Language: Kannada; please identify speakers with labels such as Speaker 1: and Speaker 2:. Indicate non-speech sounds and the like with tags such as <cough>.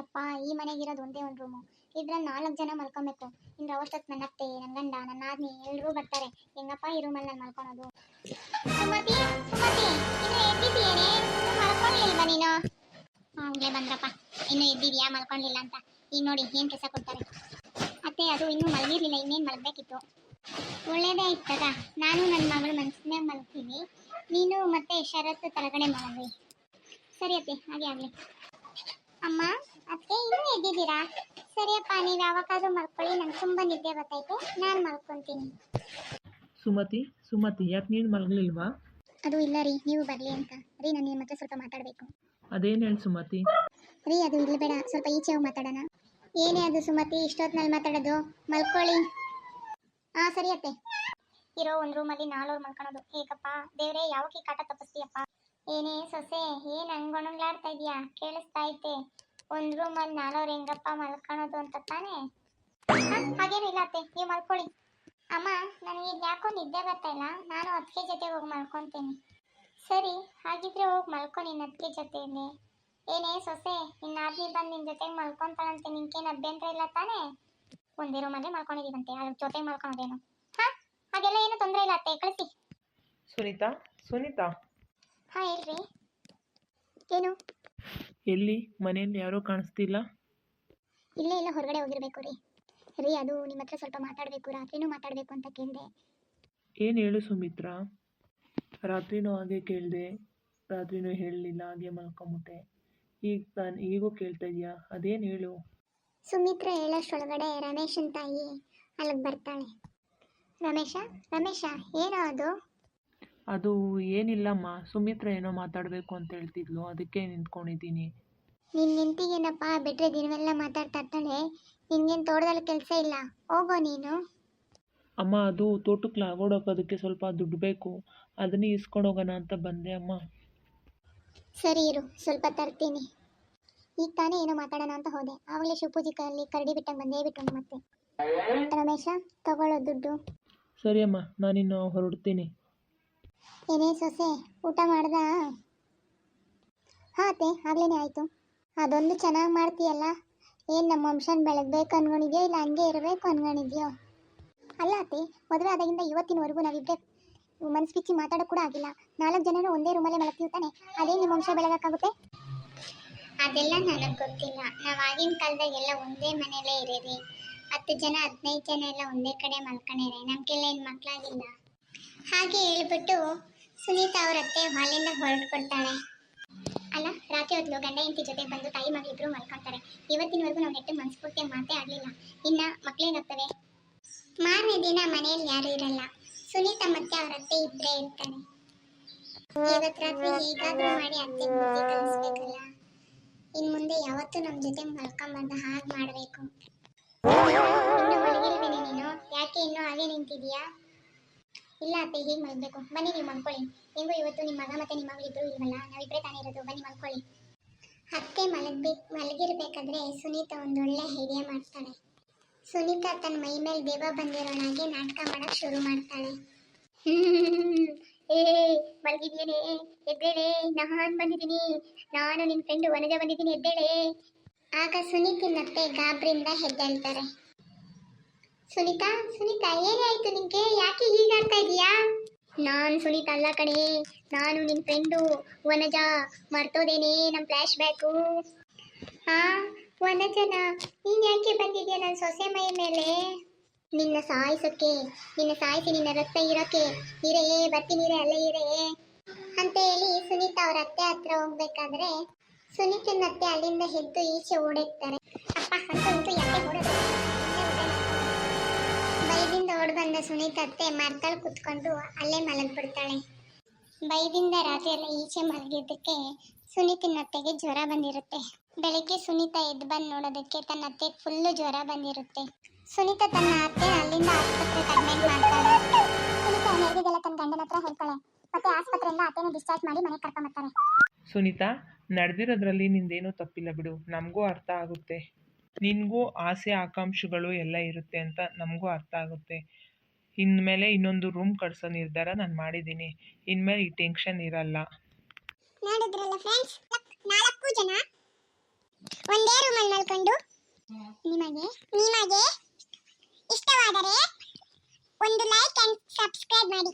Speaker 1: ಯಪ್ಪ ಈ ಮನೆಗಿರೋದು ಒಂದೇ ಒಂದು ರೂಮು ಇದ್ರಲ್ಲಿ ನಾಲ್ಕು ಜನ ಮಲ್ಕೊಬೇಕು ಇನ್ ಅವತ್ತೊತ್ತು ನನ್ನ ಅತ್ತೆ ನನ್ನ ಗಂಡ ನನ್ನ ಆದ್ಮಿ ಎಲ್ಲರೂ ಬರ್ತಾರೆ. ಹೆಂಗಪ್ಪ ಈ ರೂಮಲ್ಲಿ ನಾನು ಮಲ್ಕೊಳೋದು? ಸುಮತಿ ಸುಮತಿ ಹಂಗೆ ಬಂದ್ರಪ್ಪ. ಇನ್ನು ಎದ್ದಿದ್ಯಾ, ಮಲ್ಕೊಂಡಿಲ್ಲ ಅಂತ. ಈಗ ನೋಡಿ, ಏನು ಕೆಲಸ ಕೊಡ್ತಾರೆ? ಅತ್ತೆ, ಅದು ಇನ್ನೂ ಮಲಗಿರ್ಲಿಲ್ಲ, ಇನ್ನೇನು ಮಲಗಬೇಕಿತ್ತು? ಒಳ್ಳೇದೇ ಇತ್ತದ ನಾನು ನನ್ನ ಮಗಳು ಮನಸ್ಸಿನಾಗ ಮಲಗ್ತೀನಿ. ನೀನು ಮತ್ತೆ ಶರತ್ ತಳಗಡೆ ಮಲಗಿ ಸರಿ ಅತ್ತೆ, ಹಾಗೆ ಆಗಲಿ. ಅಮ್ಮ ಅತ್ತೆ ಇನ್ನೂ ಎದ್ದಿದ್ದೀರಾ? ಸರಿಯಪ್ಪ ನೀವು ಯಾವಾಗಾದ್ರೂ ಮಲ್ಕೊಳ್ಳಿ ನಂಗೆ ತುಂಬ ನಿದ್ದೆ ಬರ್ತೈತೆ ನಾನು ಮಲ್ಕೊತೀನಿ.
Speaker 2: ಸುಮತಿ ಸುಮತಿ ಯಾಕೆ ನೀನು ಮಲಗಲಿಲ್ವಾ?
Speaker 1: ಅದು ಇಲ್ಲ ರೀ ನೀವು ಬರಲಿ ಅಂತ. ರೀ ನಾನು ನಿಮ್ಮ ಹತ್ರ ಸ್ವಲ್ಪ ಮಾತಾಡಬೇಕು.
Speaker 2: ಅದೇನು ಹೇಳಿ ಸುಮತಿ?
Speaker 1: ರೀ ಅದು ಇಲ್ಲ ಬೇಡ ಸ್ವಲ್ಪ ಈಚೆ ಹೋಗಿ ಮಾತಾಡೋಣ. ಏನೇ ಅದು ಸುಮತಿ ಇಷ್ಟೊತ್ತಿನಲ್ಲಿ ಮಾತಾಡೋದು ಮಲ್ಕೊಳ್ಳಿ. ಹಾಂ ಸರಿ ಅತ್ತೆ. ಇರೋ ಒಂದು ರೂಮಲ್ಲಿ ನಾಲ್ವರು ಮಲ್ಕೊಳೋದು ಏಕಪ್ಪ ದೇವರೇ ಯಾವಕ್ಕೆ ಕಾಟ ತಪ್ಪಿಸ್ತೀಯಪ್ಪ? ಏನೇ ಸೊಸೆ, ಏನ್ ಹಂಗೊಣಗ್ಲಾಡ್ತಾ ಇದೀಯಾ? ಕೇಳಿಸ್ತಾ ಐತೆ. ಒಂದು ರೂಮಲ್ಲಿ ನಾಲ್ವರು ಹೆಂಗಪ್ಪ ಮಲ್ಕೊಳೋದು ಅಂತ ತಾನೇ? ಹಾಗೇನಿಲ್ಲ ಅತ್ತೆ, ನೀವು ಮಲ್ಕೊಳ್ಳಿ ಅಮ್ಮ, ನನಗೆ ಯಾಕೋ ನಿದ್ದೆ ಬರ್ತಾ ಇಲ್ಲ. ನಾನು ಅತ್ತಿಗೆ ಜೊತೆ ಹೋಗಿ ಮಲ್ಕೊತೀನಿ. ಸರಿ, ಹಾಗಿದ್ರೆ ಹೋಗಿ ಮಲ್ಕೊ ನಿನ್ನ ಜೊತೆ ಜೊತೆಯಲ್ಲಿ. ಏನೇ ಸೊಸೆ ನಿನ್ನ ಆದ್ಮಿ ಬಂದು ನಿನ್ನ ಜೊತೆಗೆ ಮಲ್ಕೊಂತಾಳಂತೆ ನಿನ್ಗೇನು ಅಭ್ಯಂತರ ಇಲ್ಲ ತಾನೇ? ಒಂದೇ ರೂಮಲ್ಲೇ ಮಲ್ಕೊಂಡಿದ್ದೀವಂತೆ ಅದ್ರ ಜೊತೆ ಮಲ್ಕೊಳೋದೇನು? ಹಾ, ಹಾಗೆಲ್ಲ ಏನು ತೊಂದರೆ ಇಲ್ಲ ಅತ್ತೆ, ಕಳಿಸಿ.
Speaker 2: ಸುನೀತಾ ಸುನೀತಾ.
Speaker 1: ಹಾಂ ಹೇಳ್ರಿ. ಏನು?
Speaker 2: ಎಲ್ಲಿ? ಮನೆಯಲ್ಲಿ ಯಾರೋ ಕಾಣಿಸ್ತಿಲ್ಲ?
Speaker 1: ಇಲ್ಲೇ ಇಲ್ಲ ಹೊರಗಡೆ ಹೋಗಿರ್ಬೇಕು ರೀ. ರೀ ಅದು ನಿಮ್ಮ ಹತ್ರ ಸ್ವಲ್ಪ ಮಾತಾಡಬೇಕು ರಾತ್ರಿನೂ ಮಾತಾಡಬೇಕು ಅಂತ ಕೇಳಿದೆ.
Speaker 2: ಏನು ಹೇಳು ಸುಮಿತ್ರ? ರಾತ್ರಿನೂ ಹಾಗೆ ಕೇಳಿದೆ. ರಾತ್ರಿನೂ ಹೇಳಲಿಲ್ಲ ಹಾಗೆ ಮಲ್ಕೊಂಬಿಟ್ಟೆ. ಈಗ ನಾನು ಈಗೂ ಕೇಳ್ತಾ ಇದೆಯಾ ಅದೇನು ಹೇಳು?
Speaker 1: ಸುಮಿತ್ರ ಹೇಳೋಷ್ಟೊಳಗಡೆ ರಮೇಶನ್ ತಾಯಿ ಅಲ್ಲಿಗೆ ಬರ್ತಾಳೆ. ರಮೇಶ ರಮೇಶ ಏನೋ ಅದು?
Speaker 2: ಅದು ಏನಿಲ್ಲಮ್ಮ ಸುಮಿತ್ರ ಏನೋ ಮಾತಾಡಬೇಕು ಅಂತ ಹೇಳ್ತಿದ್ಲು ಅದಕ್ಕೆ ನಿಂತ್ಕೊಂಡಿದ್ದೀನಿ.
Speaker 1: ನಿನ್ನ ನಿಂತಿಗೇನಪ್ಪ ಬಿಟ್ರೆ ದಿನವೆಲ್ಲ ಮಾತಾಡ್ತಾ ಇರ್ತಾಳೆ ನಿನ್ಗೇನು ತೋಟದಲ್ಲಿ ಕೆಲಸ ಇಲ್ಲ ಹೋಗೋ ನೀನು.
Speaker 2: ಅಮ್ಮ ಅದು ತೋಟಕ್ಕೆ ಅದಕ್ಕೆ ಸ್ವಲ್ಪ ದುಡ್ಡು ಬೇಕು ಅದನ್ನ ಇಸ್ಕೊಂಡು ಹೋಗೋಣ ಅಂತ ಬಂದೆ ಅಮ್ಮ.
Speaker 1: ಸರಿ ಇರು ಸ್ವಲ್ಪ ತರ್ತೀನಿ. ಈಗ ತಾನೇ ಏನೋ ಮಾತಾಡೋಣ ಅಂತ ಹೋದೆ ಆವಾಗಲೇ ಶಿವಪೂಜಿ ಕೈಯಲ್ಲಿ ಕರಡಿ ಬಿಟ್ಟಂಗೆ ಬಂದೇ ಬಿಟ್ಟು ಮತ್ತೆ. ರಮೇಶ ತಗೊಳ್ಳೋ ದುಡ್ಡು.
Speaker 2: ಸರಿ ಅಮ್ಮ ನಾನಿನ್ನು ಹೊರಡ್ತೀನಿ.
Speaker 1: ಏನೇ ಸೊಸೆ, ಊಟ ಮಾಡ್ದ? ಹಾಂ ಅತ್ತೆ ಆಗ್ಲೇ ಆಯಿತು. ಅದೊಂದು ಚೆನ್ನಾಗಿ ಮಾಡ್ತೀಯಲ್ಲ? ಏನು ನಮ್ಮ ವಂಶನ ಬೆಳಗ್ಬೇಕು ಅನ್ಕೊಂಡಿದ್ಯೋ ಇಲ್ಲ ಹಂಗೆ ಇರಬೇಕು ಅನ್ಕೊಂಡಿದ್ಯೋ? ಅಲ್ಲ ಅತ್ತೆ, ಮದುವೆ ಆದಾಗಿಂದ ಇವತ್ತಿನವರೆಗೂ ನಾವಿಬ್ಬರೇ ಮನಸ್ಸು ಬಿಚ್ಚಿ ಮಾತಾಡೋ ಕೂಡ ಆಗಿಲ್ಲ. ನಾಲ್ಕು ಜನರು ಒಂದೇ ರೂಮಲ್ಲೇ ಮಲಗ್ತೀವಿ ತಾನೆ? ಅದೇ ನಿಮ್ಮ ವಂಶ ಬೆಳಗಕ್ಕಾಗುತ್ತೆ ಅದೆಲ್ಲ ನನಗೆ ಗೊತ್ತಿಲ್ಲ. ನಾವು ಆಗಿನ ಕಾಲದಾಗೆಲ್ಲ ಒಂದೇ ಮನೆಯಲ್ಲೇ ಇರೀರಿ ಹತ್ತು ಜನ, ಹದಿನೈದು ಜನ ಎಲ್ಲ ಒಂದೇ ಕಡೆ ಮಲ್ಕೊಂಡಿರಿ ನಮ್ಗೆಲ್ಲ ಏನು ಮಕ್ಕಳಾಗಿಲ್ಲ ಹಾಗೆ ಹೇಳ್ಬಿಟ್ಟು ಸುನೀತಾ ಅವ್ರ ಅತ್ತೆ ಹಾಲಿಂದ ಹೊರಟು ಕೊಡ್ತಾಳೆ ಅಲ್ಲ, ರಾತ್ರಿ ಹೊತ್ತು ಗಂಡ ಹೆಂಡತಿ ಜೊತೆ ಬಂದು ತಾಯಿ ಮಗಳಿಬ್ರು ಮಲ್ಕೊಳ್ತಾರೆ ಇವತ್ತಿನವರೆಗೂ ನಾವು ನೆಟ್ಟು ಮನಸ್ಫೂರ್ತಿ ಮಾತೇ ಆಗಲಿಲ್ಲ. ಇನ್ನ ಮಕ್ಕಳೇನಾಗ್ತವೆ ಮಾರನೇ ದಿನ ಮನೆಯಲ್ಲಿ ಯಾರು ಇರಲ್ಲ. ಸುನೀತಾ ಮತ್ತೆ ಅವ್ರ ಅತ್ತೆ ಇಬ್ಬರೇ ಇರ್ತಾರೆ. ಇವತ್ತು ರಾತ್ರಿ ಹೇಗಾದರೂ ಮಾಡಿ ಅತ್ತೆ ಬುದ್ಧಿ ಕಲಿಸ್ಬೇಕಲ್ಲ ಇನ್ ಮುಂದೆ ಯಾವತ್ತೂ ನಮ್ಮ ಜೊತೆ ಮಲ್ಕೊಂಬಂದ ಹಾಗೆ ಮಾಡಬೇಕು. ಇನ್ನು ಮಲಗಿಲ್ವೇನೆ ನೀನು? ಯಾಕೆ ಇನ್ನೂ ಹಾಗೆ ನಿಂತಿದ್ಯಾ? ಇಲ್ಲ ಅತ್ತೆ, ಹೇಗೆ ಮಲಗಬೇಕು? ಬನ್ನಿ ನೀವು ಮಲ್ಕೊಳ್ಳಿ. ಹೆಂಗೋ ಇವತ್ತು ನಿಮ್ಮ ಮಗ ಮತ್ತೆ ನಿಮ್ಮ ಮಗಳಿಬ್ರು ಇಲ್ವಲ್ಲ? ನಾವಿಬ್ಬರೇ ತಾನೇ ಇರೋದು. ಬನ್ನಿ ಮಲ್ಕೊಳ್ಳಿ. ಅತ್ತೆ ಮಲಗ್ಬೇಕು ಮಲಗಿರ್ಬೇಕಾದ್ರೆ ಸುನೀತಾ ಒಂದೊಳ್ಳೆ ಐಡಿಯಾ ಮಾಡ್ತಾಳೆ. ಸುನೀತಾ ತನ್ನ ಮೈ ಮೇಲೆ ದೇವ ಬಂದಿರೋಣಾಗೆ ನಾಟಕ ಮಾಡಕ್ ಶುರು ಮಾಡ್ತಾಳೆ. <laughs> ಏ, ಮಲಗಿದ್ಯೇನೆ? ಎದ್ದೇಳೆ? ನಾನು ಬಂದಿದ್ದೀನಿ. ನಾನು ನಿನ್ ಫ್ರೆಂಡ್ ವನಜ ಬಂದಿದ್ದೀನಿ, ಎದ್ದೇಳೆ? ಆಗ ಸುನೀತಿನತ್ತೆ ಗಾಬ್ರಿಂದ ಹೆದ್ದೇಳ್ತಾರೆ ಸುನೀತಾ ಸುನೀತಾ, ಏನೇ ಆಯ್ತು ನಿಂಗೆ? ಯಾಕೆ ಹೀಗಾಡ್ತಾ ಇದೀಯಾ? ನಾನು ಸುನೀತಾ ಅಲ್ಲ ಕಣೆ. ನಾನು ನಿನ್ನ ಫ್ರೆಂಡು ವನಜ, ಮರ್ತೋದೇನೆ ನಮ್ಮ ಫ್ಲಾಶ್ ಬ್ಯಾಕು ಹಾ ವನಜನ, ನೀನ್ ಯಾಕೆ ಬಂದಿದ್ಯಾ ನನ್ನ ಸೊಸೆ ಮೈ ಮೇಲೆ? ನಿನ್ನ ಸಾಯಿಸಕ್ಕೆ ನಿನ್ನ ಸಾಯಿಸಿ ನಿನ್ನ ರಕ್ತ ಇರೋಕೆ, ಇರೇ ಬರ್ತೀನಿರೇ ಅಲ್ಲೇ ಇರೇ. ಅಂತ ಹೇಳಿ ಸುನೀತಾ ಅವ್ರ ಅತ್ತೆ ಹತ್ರ ಹೋಗ್ಬೇಕಾದ್ರೆ ಸುನೀತನ ಅತ್ತೆ ಅಲ್ಲಿಂದ ಎದ್ದು ಈಚೆ ಓಡಿರ್ತಾರೆ ಅಪ್ಪ, ಅಂತೂ ಯಾಕೆ ಓಡೋದು ಓಡ್ ಬಂದ ಸುನೀತ ಅತ್ತೆ ಮರದಲ್ಲಿ ಕುತ್ಕೊಂಡು ಅಲ್ಲೇ ಮಲಗ್ಬಿಡ್ತಾಳೆ. ಬೈದಿಂದ ರಾತ್ರಿ ಎಲ್ಲ ಈಚೆ ಮಲಗಿದ್ದಕ್ಕೆ ಸುನೀತಿನ ಅತ್ತೆಗೆ ಜ್ವರ ಬಂದಿರುತ್ತೆ. ಬೆಳಿಗ್ಗೆ ಸುನೀತಾ ಎದ್ದು ಬಂದು ನೋಡೋದಕ್ಕೆ ತನ್ನ ಅತ್ತೆ ಫುಲ್ಲು ಜ್ವರ ಬಂದಿರುತ್ತೆ. ಸುನೀತಾ ತನ್ನ ಅತ್ತೆ ಅಲ್ಲಿಂದ ಆಸ್ಪತ್ರೆಗೆ ಅಡ್ಮಿಟ್ ಮಾಡ್ತಾಳೆ. ಸುನೀತಾ ಹೇಗಿದೆಲ್ಲ ತನ್ನ ಗಂಡನ ಹತ್ರ ಹೇಳ್ತಾಳೆ. ಮತ್ತೆ ಆಸ್ಪತ್ರೆಯಿಂದ ಅತ್ತೆನ ಡಿಸ್ಚಾರ್ಜ್ ಮಾಡಿ ಮನೆಗೆ ಕರ್ಕೊಂಬರ್ತಾರೆ
Speaker 2: ಸುನೀತಾ, ನಡೆದಿರೋದ್ರಲ್ಲಿ ನಿಂದೇನೂ ತಪ್ಪಿಲ್ಲ ಬಿಡು. ನಮಗೂ ಅರ್ಥ ಆಗುತ್ತೆ. ನಿನಗೂ ಆಸೆ, ಆಕಾಂಕ್ಷೆಗಳು ಎಲ್ಲ ಇರುತ್ತೆ ಅಂತ ನಮಗೂ ಅರ್ಥ ಆಗುತ್ತೆ. ಇನ್ಮೇಲೆ ಇನ್ನೊಂದು ರೂಮ್ ಕಟ್ಸೋ ನಿರ್ಧಾರ ನಾನು ಮಾಡಿದ್ದೀನಿ. ಇನ್ಮೇಲೆ ಈ ಟೆನ್ಷನ್ ಇರಲ್ಲ.
Speaker 1: ನೋಡಿದ್ರಲ್ಲ ಫ್ರೆಂಡ್ಸ್ ನಾಲ್ಕು ಜನ ಒಂದೇ ರೂಮಲ್ಲಿ ಮಲ್ಕೊಂಡು ನಿಮಗೆ ನಿಮಗೆ ಇಷ್ಟವಾದರೆ ಒಂದು ಲೈಕ್ ಅಂಡ್ ಸಬ್ಸ್ಕ್ರೈಬ್ ಮಾಡಿ.